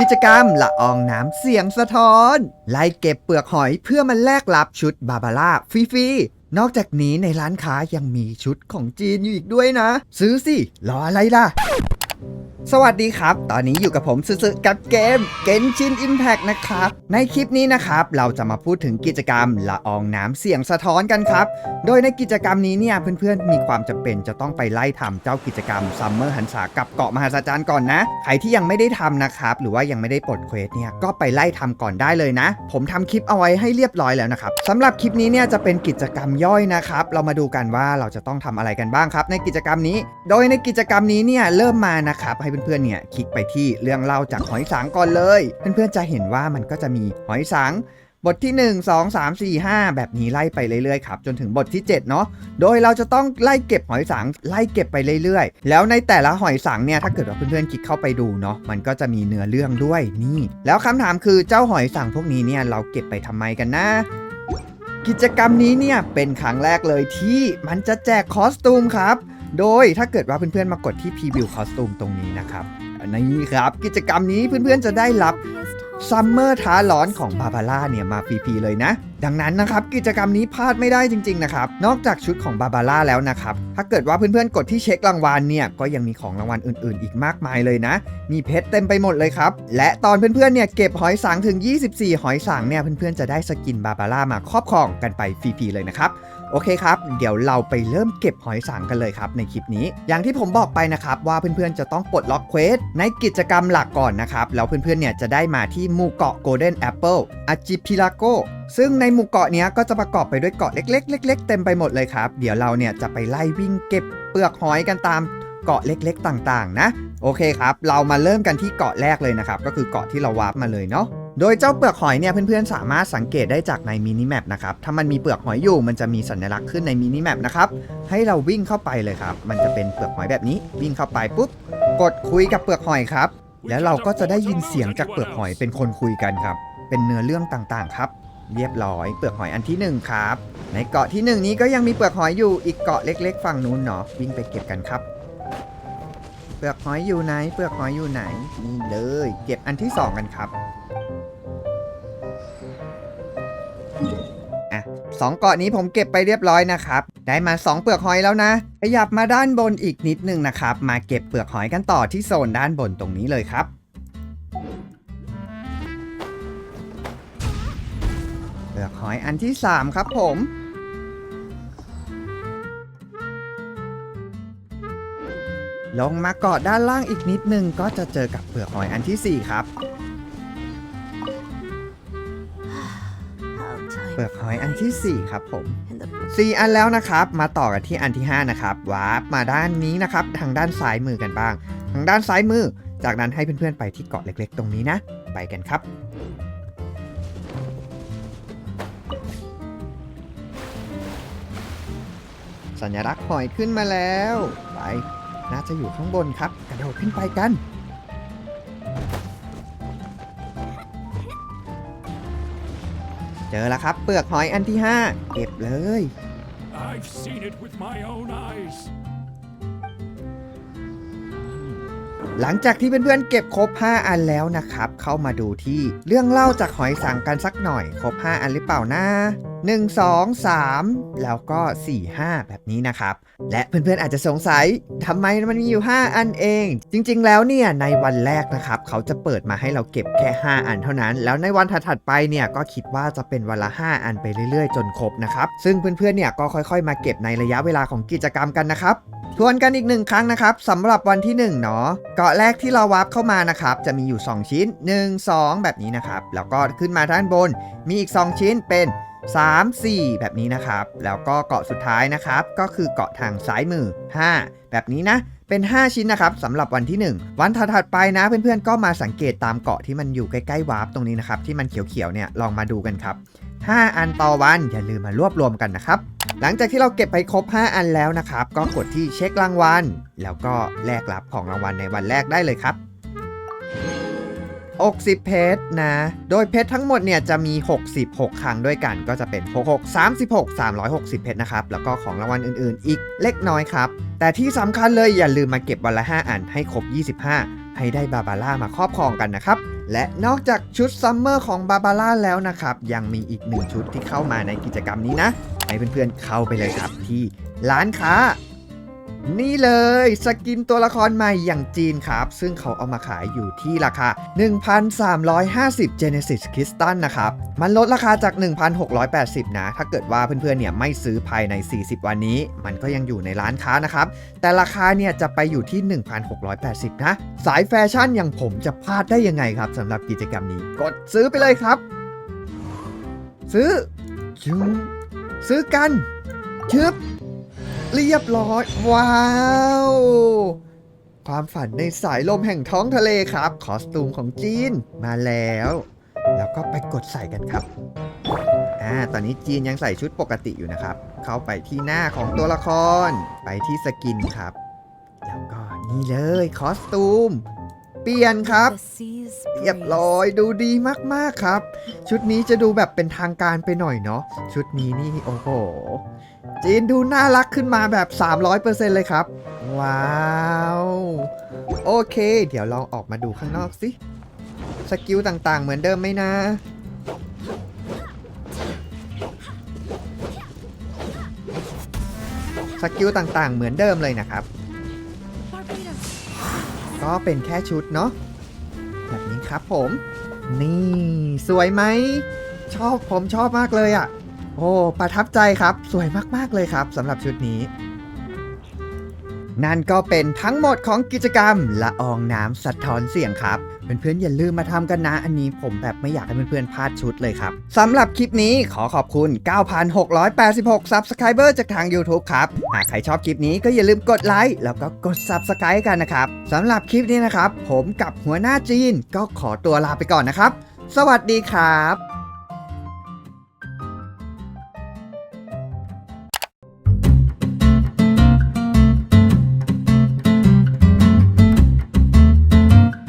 กิจกรรมละอองน้ำเสียงสะท้อน ไล่เก็บเปลือกหอยเพื่อมันแลกรับชุดบาบาร่าฟรีๆนอกจากนี้ในร้านค้ายังมีชุดของจีนอยู่อีกด้วยนะ ซื้อสิ รออะไรล่ะ สวัสดีครับ ตอนนี้อยู่กับผมซึๆกับเกม Genshin Impact นะครับ ในคลิปนี้นะครับ เราจะมาพูดถึงกิจกรรมละอองน้ำเสียงสะท้อนกันครับ โดยในกิจกรรมนี้เนี่ยเพื่อนๆ มีความจำเป็นจะต้องไปไล่ทำเจ้ากิจกรรมซัมเมอร์หันษากับเกาะมหาสจารย์ก่อนนะ ใครที่ยังไม่ได้ทำนะครับ หรือว่ายังไม่ได้ปลดเควสเนี่ย ก็ไปไล่ทำก่อนได้เลยนะ ผมทำคลิปเอาไว้ให้เรียบร้อยแล้วนะครับสำหรับคลิปนี้เนี่ยจะเป็นกิจกรรมย่อยนะครับ เรามาดูกันว่าเราจะต้องทำอะไรกันบ้างครับ ในกิจกรรมนี้ โดยในกิจกรรมนี้เนี่ยเริ่มมานะครับให้เพื่อนๆเนี่ยคลิกไปที่เรื่องเล่าจากหอยสังก่อนเลย เพื่อนๆจะเห็นว่ามันก็จะมีหอยสังบทที่ 1 2 3 4 5 แบบนี้ไล่ไปเรื่อยๆครับจนถึงบทที่ 7 เนาะโดยเราจะต้องไล่เก็บหอยสังไล่เก็บไปเรื่อยๆ แล้วในแต่ละหอยสังเนี่ยถ้าเกิดว่าเพื่อนๆคลิกเข้าไปดูเนาะมันก็จะมีเนื้อเรื่องด้วยนี่ แล้วคำถามคือเจ้าหอยสังพวกนี้เนี่ยเราเก็บไปทำไมกันนะกิจกรรมนี้เนี่ยเป็นครั้งแรกเลยที่มันจะแจกคอสตูมครับ โดยถ้าเกิดว่าเพื่อนๆมากดที่พรีวิวคอสตูมตรงนี้นะครับนี่ครับ กิจกรรมนี้เพื่อนๆจะได้รับซัมเมอร์ท้าร้อนของบาบาร่าเนี่ยมาฟรีๆเลยนะ ดังนั้นนะครับ กิจกรรมนี้พลาดไม่ได้จริง ๆ นะครับ นอกจากชุดของบาบาร่าแล้วนะครับ ถ้าเกิดว่าเพื่อนๆกดที่เช็ครางวัลเนี่ย ก็ยังมีของรางวัลอื่นๆ อีกมากมายเลยนะ มีเพชรเต็มไปหมดเลยครับ และตอนเพื่อนๆเนี่ยเก็บหอยสังถึง 24 หอยสังเนี่ยเพื่อนๆจะได้สกินบาบาร่ามาครอบครองกันไปฟรีๆเลยนะครับ โอเคครับ เดี๋ยวเราไปเริ่มเก็บหอยสังกันเลยครับในคลิปนี้ อย่างที่ผมบอกไปนะครับว่าเพื่อนๆจะต้องปลดล็อกเควสในกิจกรรมหลักก่อนนะครับแล้วเพื่อนๆเนี่ยจะได้มาที่หมู่เกาะ Golden Apple อาจิพิลาโกซึ่งในหมู่เกาะนี้ก็จะประกอบไปด้วยเกาะเล็กๆเล็กๆเต็มไปหมดเลยครับ เดี๋ยวเราเนี่ยจะไปไล่วิ่งเก็บเปลือกหอยกันตามเกาะเล็กๆ ต่างๆ นะ โอเคครับ เรามาเริ่มกันที่เกาะแรกเลยนะครับ ก็คือเกาะที่เราวาร์ปมาเลยเนาะ โดยเจ้าเปลือกหอยเนี่ยเพื่อนๆสามารถสังเกตได้จากในมินิแมปนะครับ ถ้ามันมีเปลือกหอยอยู่มันจะมีสัญลักษณ์ขึ้นในมินิแมปนะครับ ให้เราวิ่งเข้าไปเลยครับ มันจะเป็นเปลือกหอยแบบนี้ วิ่งเข้าไปปุ๊บ กดคุยกับเปลือกหอยครับ แล้วเราก็จะได้ยินเสียงจากเปลือกหอยเป็นคนคุยกันครับ เป็นเนื้อเรื่องต่างๆครับ เรียบร้อย เปลือกหอยอันที่หนึ่งครับ ในเกาะที่หนึ่งนี้ก็ยังมีเปลือกหอยอยู่ อีกเกาะเล็ก ๆ ฝั่งนู้นเนาะ วิ่งไปเก็บกันครับเปลือกหอยอยู่ไหน เปลือกหอยอยู่ไหน นี่เลย เก็บอันที่สองกันครับ อะสองเกาะนี้ผมเก็บไปเรียบร้อยนะครับ ได้มา 2 เปลือกหอยแล้วนะ ขยับมาด้านบนอีกนิดนึงนะครับ มาเก็บเปลือกหอยกันต่อที่โซนด้านบนตรงนี้เลยครับเปลือกหอยอันที่ 3 ครับผมลงมาเกาะด้านล่างอีกนิดนึงก็จะเจอกับเปลือกหอยอันทีสี่4 ครับ หอยอันทีสี่ 4 ครับผม4อันแล้วนะครับ มาต่อกันที่อันที่ 5 นะครับวาร์ปมาด้านนี้นะครับ ทางด้านซ้ายมือกันบ้าง ทางด้านซ้ายมือ จากนั้นให้เพื่อนๆไปที่เกาะเล็กๆ ตรงนี้นะ ไปกันครับสัญลักษณ์หอยขึ้นมาแล้ว ไป น่าจะอยู่ข้างบนครับ กระโดดขึ้นไปกัน เจอแล้วครับ เปลือกหอยอันที่ 5 เก็บเลย I've seen it with my own eyes. หลังจากที่เพื่อนๆเก็บครบ 5 อันแล้วนะครับ เข้ามาดูที่เรื่องเล่าจากหอยสังกันสักหน่อย ครบ 5 อันหรือเปล่านะ 1 2 3 แล้วก็ 4 5 แบบนี้นะครับ และเพื่อนๆอาจจะสงสัยทำไมมันมีอยู่ 5 อันเอง จริงๆ แล้วเนี่ยในวันแรกนะครับ เขาจะเปิดมาให้เราเก็บแค่ 5 อันเท่านั้น แล้วในวันถัดๆไปเนี่ยก็คิดว่าจะเป็นวันละ 5 อันไปเรื่อยๆ จนครบนะครับ ซึ่งเพื่อนๆเนี่ยก็ค่อยๆ มาเก็บในระยะเวลาของกิจกรรมกันนะครับทวนกันอีกหนึ่งครั้งนะครับสำหรับวันที่1เนาะเกาะแรกที่เราวาร์ปเข้ามานะครับจะมีอยู่ 2 ชิ้น 1 2 แบบนี้นะครับ แล้วก็ขึ้นมาด้านบนมีอีก 2 ชิ้นเป็น 3 4 แบบนี้นะครับ แล้วก็เกาะสุดท้ายนะครับ ก็คือเกาะทางซ้ายมือ 5 แบบนี้นะเป็น 5 ชิ้นนะครับสำหรับวันที่ 1 วันถัดๆไปนะเพื่อนๆ ก็มาสังเกตตามเกาะที่มันอยู่ใกล้ๆวาร์ปตรงนี้นะครับ ที่มันเขียวๆเนี่ยลองมาดูกันครับ 5 อันต่อวันอย่าลืมมารวบรวมกันนะครับ หลังจากที่เราเก็บไปครบ 5 อันแล้วนะครับ ก็กดที่เช็ครางวัลแล้วก็แลกรับของรางวัลในวันแรกได้เลยครับ 60 เพชรนะ โดยเพชรทั้งหมดเนี่ยจะมี 66 ครั้งด้วยกันก็จะเป็น 66 36 360 เพชรนะครับ แล้วก็ของรางวัลอื่นๆ อีกเล็กน้อยครับ แต่ที่สำคัญเลยอย่าลืมมาเก็บวันละ 5 อันให้ครบ 25 ให้ได้บาบาร่ามาครอบครองกันนะครับ และนอกจากชุดซัมเมอร์ของบาบาร่าแล้วนะครับ ยังมีอีกหนึ่งชุดที่เข้ามาในกิจกรรมนี้นะ ให้เพื่อนๆเข้าไปเลยครับที่ร้านค้า นี่เลยสกินตัวละครใหม่อย่างจีนครับ ซึ่งเขาเอามาขายอยู่ที่ราคา 1,350 Genesis Crystal นะครับ มันลดราคาจาก 1,680 นะ ถ้าเกิดว่าเพื่อนๆเนี่ยไม่ซื้อภายใน 40 วันนี้ มันก็ยังอยู่ในร้านค้านะครับ แต่ราคาเนี่ยจะไปอยู่ที่ 1,680 นะ สายแฟชั่นอย่างผมจะพลาดได้ยังไงครับสำหรับกิจกรรมนี้ กดซื้อไปเลยครับ ซื้อจุงซื้อกันชึบ เรียบร้อย ว้าว ความฝันในสายลมแห่งท้องทะเลครับ คอสตูมของจีนมาแล้ว แล้วก็ไปกดใส่กันครับอ่าตอนนี้จีนยังใส่ชุดปกติอยู่นะครับ เข้าไปที่หน้าของตัวละคร ไปที่สกินครับ แล้วก็นี่เลยคอสตูม เปลี่ยนครับ เรียบร้อยดูดีมากๆครับ ชุดนี้จะดูแบบเป็นทางการไปหน่อยเนาะชุดนี้นี่โอ้โหจีนดูน่ารักขึ้นมาแบบ 300%เลยครับ ว้าว โอเค เดี๋ยวลองออกมาดูข้างนอกสิสกิลต่างๆ เหมือนเดิมไหมนะ สกิลต่างๆ เหมือนเดิมเลยนะครับ ก็เป็นแค่ชุดเนาะแบบนี้ครับผม นี่สวยไหม ชอบผมชอบมากเลยอะ่ะ โอ้ประทับใจครับ สวยมากๆเลยครับสำหรับชุดนี้ นั่นก็เป็นทั้งหมดของกิจกรรมละอองน้ำสะท้อนเสียงครับ เพื่อนๆอย่าลืมมาทำกันนะ อันนี้ผมแบบไม่อยากให้เพื่อนๆพลาดชุดเลยครับสำหรับคลิปนี้ขอขอบคุณ 9,686 Subscriber จากทาง YouTube ครับ หากใครชอบคลิปนี้ก็อย่าลืมกดไลค์แล้วก็กด Subscribe กันนะครับสำหรับคลิปนี้นะครับ ผมกับหัวหน้าจีนก็ขอตัวลาไปก่อนนะครับ สวัสดีครับ